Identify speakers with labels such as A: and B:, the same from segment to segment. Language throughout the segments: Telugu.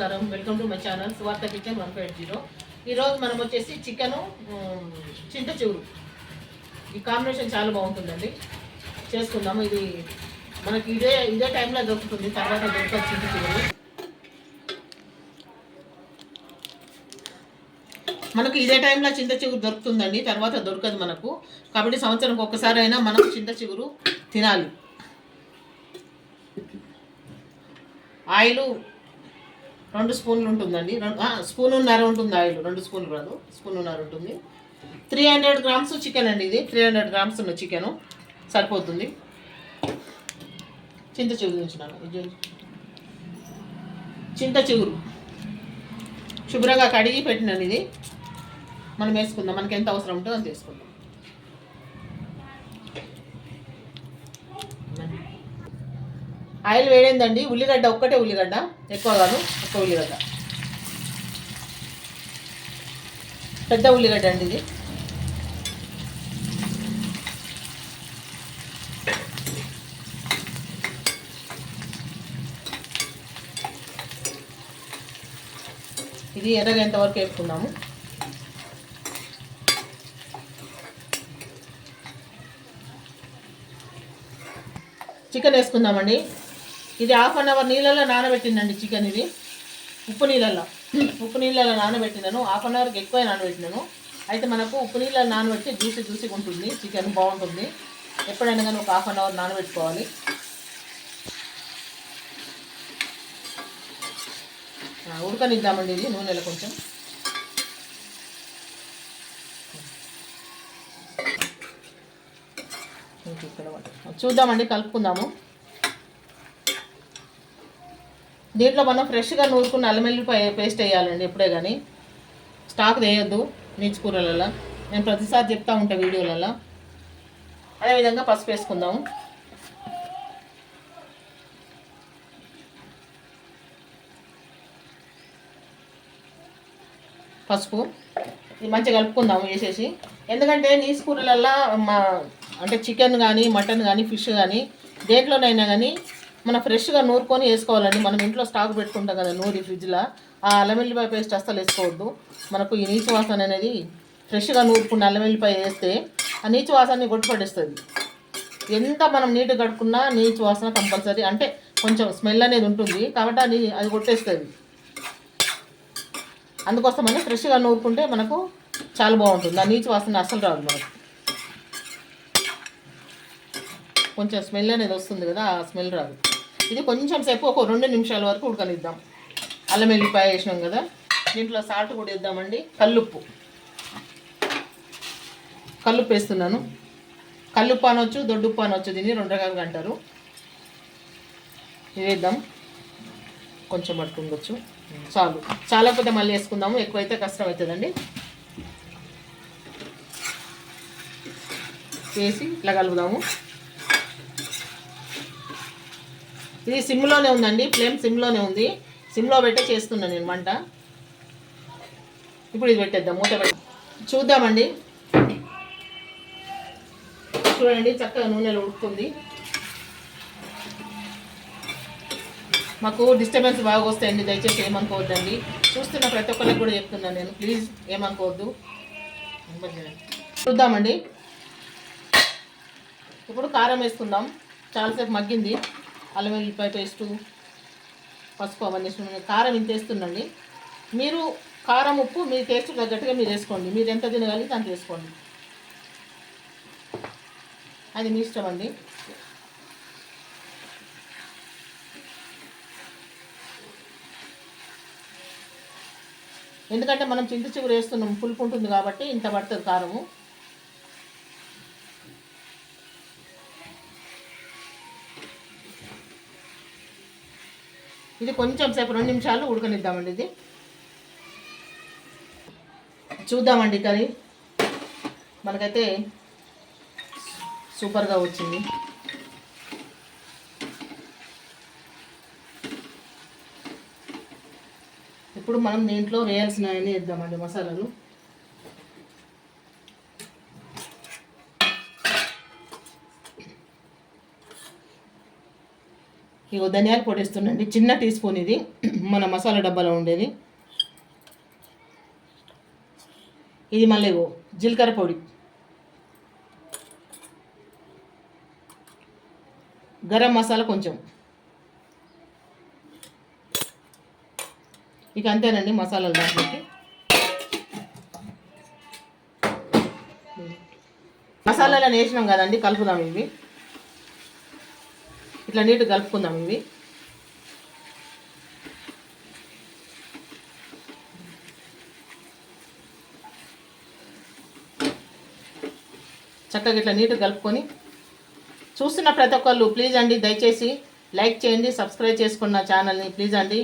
A: నమస్కారం. Welcome to my channel Suvartha kitchen one five zero ఈరోజు మనం వచ్చేసి చికెను చింత చిగురు ఈ కాంబినేషన్ చాలా బాగుంటుందండి. చేసుకుందాము. ఇది మనకి ఇదే ఇదే టైంలో దొరుకుతుంది. తర్వాత దొరుకుతుంది చింత చిగురు మనకు ఇదే టైంలో చింత చిగురు దొరుకుతుందండి. తర్వాత దొరకదు మనకు. కాబట్టి సంవత్సరంకి ఒక్కసారి అయినా మనం చింత చిగురు తినాలి. ఆయిల్ రెండు స్పూన్లు ఉంటుందండి. రెండు స్పూనున్నర ఉంటుంది ఆయిల్. రెండు స్పూన్లు కాదు. స్పూనున్నర ఉంటుంది. త్రీ హండ్రెడ్ గ్రామ్స్ చికెన్ అండి ఇది. త్రీ హండ్రెడ్ గ్రామ్స్ ఉన్న చికెన్. సరిపోతుంది. చింత చిగురు ఉంచినాను ఇది చింత చిగురు. శుభ్రంగా కడిగి పెట్టినాను ఇది. మనం వేసుకుందాం. మనకి ఎంత అవసరం ఉంటుందో అంత వేసుకుందాం. ఆయిల్ వేడైందండి. ఉల్లిగడ్డ ఒక్కటే ఉల్లిగడ్డ. ఎక్కువ కాదు. ఒక్క ఉల్లిగడ్డ. పెద్ద ఉల్లిగడ్డ అండి ఇది. ఇది ఎర్రగంత వరకు వేసుకుందాము చికెన్ వేసుకుందామండి. ఇది హాఫ్ అన్ అవర్ నీళ్ళలో నానబెట్టిందండి చికెన్ ఇది. ఉప్పు నీళ్ళల్లో. ఉప్పు నీళ్ళలో నానబెట్టినాను హాఫ్ అన్ అవర్కి ఎక్కువ నానబెట్టినాను. అయితే మనకు ఉప్పు నీళ్ళలో నానబెట్టి జ్యూసీ జ్యూసీగా ఉంటుంది చికెన్ బాగుంటుంది. ఎప్పుడైనా కానీ ఒక హాఫ్ అన్ అవర్ నానబెట్టుకోవాలి. ఉడకనిద్దామండి ఇది నూనెలో కొంచెం. ఇక్కడ చూద్దామండి కలుపుకుందాము. దీంట్లో మనం ఫ్రెష్గా నూరుకున్న అల్లం పేస్ట్ వేయాలండి ఎప్పుడే కానీ స్టాక్ వేయొద్దు నీచు కూరలలో నేను ప్రతిసారి చెప్తా ఉంటా వీడియోలలో. అదేవిధంగా పసుపు వేసుకుందాం పసుపు. ఇది మంచిగా కలుపుకుందాము వేసేసి. ఎందుకంటే నీసు కూరలల్లో మా అంటే చికెన్ కానీ మటన్ కానీ ఫిష్ కానీ దేంట్లోనైనా కానీ మనం ఫ్రెష్గా నూరుకొని వేసుకోవాలండి. మనం ఇంట్లో స్టాక్ పెట్టుకుంటాం కదా నూరి ఫ్రిడ్జ్లో. ఆ అల్లమెల్లిపాయ పేస్ట్ అస్సలు వేసుకోవద్దు. మనకు ఈ నీచు వాసన అనేది ఫ్రెష్గా నూరుకున్న అల్లమెల్లిపాయ వేస్తే ఆ నీచు వాసనని కొట్టుపడేస్తుంది ఎంత మనం నీట్గా కడుక్కున్నా నీచు వాసన కంపల్సరీ. అంటే కొంచెం స్మెల్ అనేది ఉంటుంది కాబట్టి అది అది కొట్టేస్తుంది. అందుకోసమని ఫ్రెష్గా నూరుకుంటే మనకు చాలా బాగుంటుంది. ఆ నీచు వాసన అస్సలు రాదు మనకు. కొంచెం స్మెల్ అనేది వస్తుంది కదా ఆ స్మెల్ రాదు. ఇది కొంచెం సేపు ఒక రెండు నిమిషాల వరకు ఉడకనిద్దాం. అల్లం ఎల్లిపాయ వేసినాం కదా దీంట్లో సాల్ట్ కూడా వేద్దామండి. కల్లుప్పు. కల్లుప్పు వేస్తున్నాను. కల్లుప్పు అనొచ్చు దొడ్డుప్పు అనొచ్చు దీన్ని రెండు రకాలుగా అంటారు. ఇది వేద్దాం. కొంచెం పట్టుకుండొచ్చు చాలు చాలా. పెద్ద మళ్ళీ వేసుకుందాము. ఎక్కువైతే కష్టం అవుతుందండి. వేసి ఇట్లా కలుపుదాము. ఇది సిమ్లోనే ఉందండి. ఫ్లేమ్ సిమ్లోనే ఉంది. సిమ్లో పెట్టే చేస్తున్నాను నేను వంట. ఇప్పుడు ఇది పెట్టేద్దాం. మూత పెట్ట చూద్దామండి. చూడండి చక్కగా నూనెలో ఉడుకుతుంది. మాకు డిస్టర్బెన్స్ బాగా వస్తాయండి. దయచేసి ఏమనుకోవద్దండి. చూస్తున్న ప్రతి ఒక్కరికి కూడా చెప్తున్నాను నేను. ప్లీజ్ ఏమనుకోవద్దు. చూద్దామండి. ఇప్పుడు కారం వేసుకుందాం. చాలాసేపు మగ్గింది. అల్లం వెల్లిపాయ పేస్టు పసుపు అవన్నీ వేసుకున్నాను కారం ఇంత వేస్తుందండి మీరు కారం ఉప్పు మీ టేస్ట్ తగ్గట్టుగా మీరు వేసుకోండి. మీరు ఎంత తినగలిగితే అంత వేసుకోండి. అది మీ ఇష్టం అండి. ఎందుకంటే మనం చింత చిగురు వేస్తున్నాం పులుపు ఉంటుంది కాబట్టి ఇంత పడుతుంది కారము. ఇది కొంచెం సేపు రెండు నిమిషాలు ఉడకనిద్దామండి ఇది. చూద్దామండి కర్రీ. మనకైతే సూపర్గా వచ్చింది. ఇప్పుడు మనం దీంట్లో వేయాల్సినవన్నీ వేద్దామండి మసాలాలు. ఇగో ధనియాల పొడి వేస్తుండండి. చిన్న టీ స్పూన్ ఇది. మన మసాలా డబ్బాలో ఉండేది. ఇది మళ్ళీ జీలకర్ర పొడి. గరం మసాలా కొంచెం. ఇక అంతేనండి మసాలాలు దాంట్లోకి. మసాలాలను వేసినాం కదండి కలుపుదాం ఇవి. ఇట్లా నీట్ కలుపుకుందాం ఇవి. చక్కగా ఇట్లా నీట్ కలుపుకొని చూస్తున్న ప్రతి ఒక్కళ్ళు ప్లీజ్ అండి దయచేసి లైక్ చేయండి సబ్స్క్రైబ్ చేసుకున్న ఛానల్ని ప్లీజ్ అండి.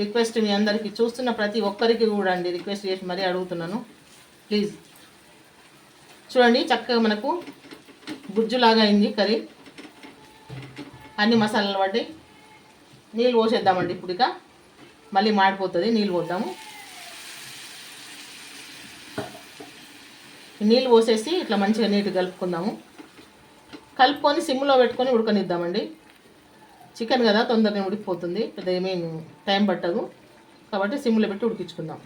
A: రిక్వెస్ట్ మీ అందరికీ చూస్తున్న ప్రతి ఒక్కరికి కూడా అండి రిక్వెస్ట్ చేసి మరీ అడుగుతున్నాను. ప్లీజ్ చూడండి చక్కగా మనకు గుజ్జులాగా అయింది కర్రీ. అన్ని మసాలాలు పట్టి నీళ్ళు పోసేద్దామండి ఇప్పుడు ఇక. మళ్ళీ మాడిపోతుంది నీళ్ళు పోద్దాము. నీళ్ళు పోసేసి ఇట్లా మంచిగా నీట్గా కలుపుకుందాము. కలుపుకొని సిమ్లో పెట్టుకొని ఉడకనిద్దామండి. చికెన్ కదా తొందరగా ఉడికిపోతుంది. పెద్ద ఏమీ టైం పట్టదు. కాబట్టి సిమ్లో పెట్టి ఉడికించుకుందాం.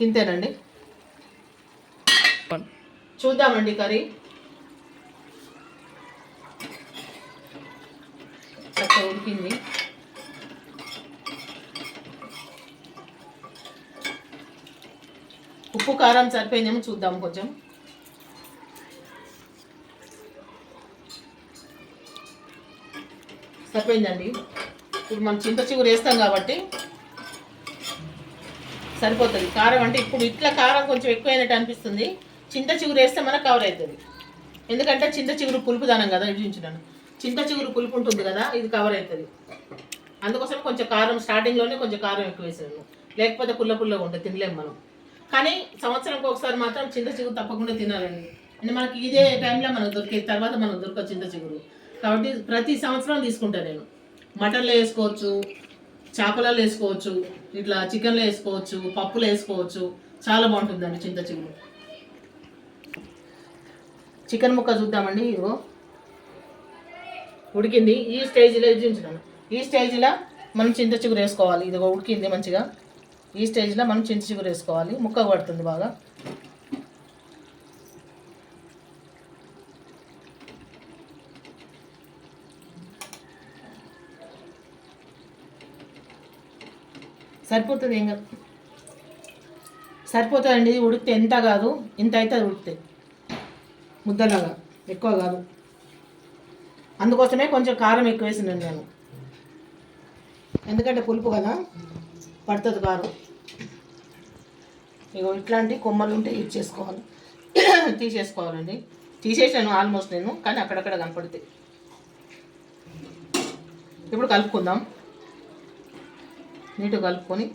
A: ఇంతేనండి. చూద్దామండి కర్రీ. చక్కగా ఉడికింది. ఉప్పు కారం సరిపోయిందేమో చూద్దాం కొంచెం. సరిపోయిందండి. ఇప్పుడు మనం చింత చిగురు వేస్తాం కాబట్టి సరిపోతుంది. కారం అంటే ఇప్పుడు ఇట్లా కారం కొంచెం ఎక్కువైనట్టు అనిపిస్తుంది. చింత చిగురు వేస్తే మనకు కవర్ అవుతుంది. ఎందుకంటే చింత చిగురు పులుపు దానం కదా చూపించినాను చింత చిగురు పులుపు ఉంటుంది కదా ఇది కవర్ అవుతుంది. అందుకోసం కొంచెం కారం స్టార్టింగ్లోనే కొంచెం కారం ఎక్కువ వేసాను లేకపోతే పుల్ల పుల్లగా ఉంటుంది తినలేము మనం. కానీ సంవత్సరంకి ఒకసారి మాత్రం చింత చిగురు తప్పకుండా తినాలండి. అంటే మనకి ఇదే టైంలో మనకు దొరికే తర్వాత మనకు దొరక చింత చిగురు. కాబట్టి ప్రతి సంవత్సరం తీసుకుంటాను నేను. మటన్లో వేసుకోవచ్చు చేపలలో వేసుకోవచ్చు ఇట్లా చికెన్లో వేసుకోవచ్చు పప్పులో వేసుకోవచ్చు. చాలా బాగుంటుందండి చింత చిగురు. చికెన్ ముక్క చూద్దామండి ఇదిగో. ఉడికింది. ఈ స్టేజ్లో చూపించాను ఈ స్టేజ్లో మనం చింత చిగురు వేసుకోవాలి. ఇది ఉడికింది మంచిగా. ఈ స్టేజ్లో మనం చింత చిగురు వేసుకోవాలి. ముక్క పడుతుంది బాగా. సరిపోతుంది ఏం సరిపోతుందండి. ఇది ఉడికితే ఎంత కాదు. ఇంత అయితే అది ఉడికితే. ముద్దలాగా. ఎక్కువ కాదు. అందుకోసమే కొంచెం కారం ఎక్కువ వేసినాను నేను. ఎందుకంటే పులుపు కదా పడుతుంది కారం. ఇగో ఇట్లాంటి కొమ్మలు ఉంటే ఇచ్చేసుకోవాలి తీసేసుకోవాలండి. తీసేసాను ఆల్మోస్ట్ నేను కానీ అక్కడక్కడ కనపడితే ఇప్పుడు కలుపుకుందాం. నీట్గా కలుపుకొని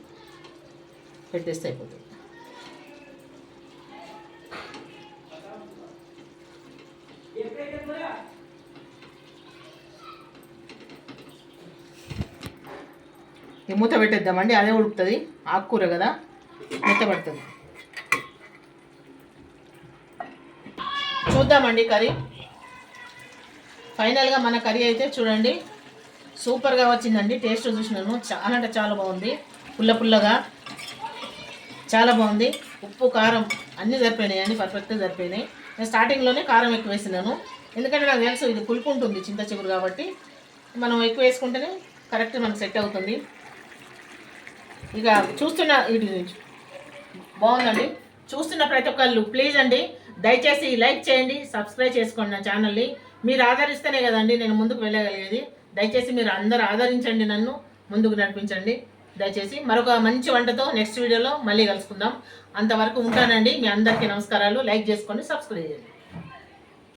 A: పెట్టేస్తే అయిపోతుంది. మూత పెట్టేద్దామండి అదే ఉడుకుతుంది. ఆకుకూర కదా మూత పడుతుంది చూద్దామండి కర్రీ. ఫైనల్గా మన కర్రీ అయితే చూడండి సూపర్గా వచ్చిందండి టేస్ట్ చూసినాను. చాలా అంటే చాలా బాగుంది. పుల్ల పుల్లగా చాలా బాగుంది. ఉప్పు కారం అన్నీ సరిపోయినాయి అన్నీ పర్ఫెక్ట్గా సరిపోయినాయి. నేను స్టార్టింగ్లోనే కారం ఎక్కువ వేసినాను. ఎందుకంటే నాకు తెలుసు ఇది పులుపు ఉంటుంది చింత చిగురు కాబట్టి. మనం ఎక్కువ వేసుకుంటేనే కరెక్ట్ మనకు సెట్ అవుతుంది. ఇక చూస్తున్న ఇటు బాగుందండి. చూస్తున్న ప్రతి ఒక్కళ్ళు ప్లీజ్ అండి దయచేసి లైక్ చేయండి సబ్స్క్రైబ్ చేసుకోండి నా ఛానల్ని. మీరు ఆదరిస్తేనే కదండి నేను ముందుకు వెళ్ళగలిగేది. దయచేసి మీరు అందరు ఆదరించండి నన్ను ముందుకు నడిపించండి. దయచేసి మరొక మంచి వంటతో నెక్స్ట్ వీడియోలో మళ్ళీ కలుసుకుందాం. అంతవరకు ఉంటానండి. మీ అందరికీ నమస్కారాలు. లైక్ చేసుకోండి సబ్స్క్రైబ్ చేయండి.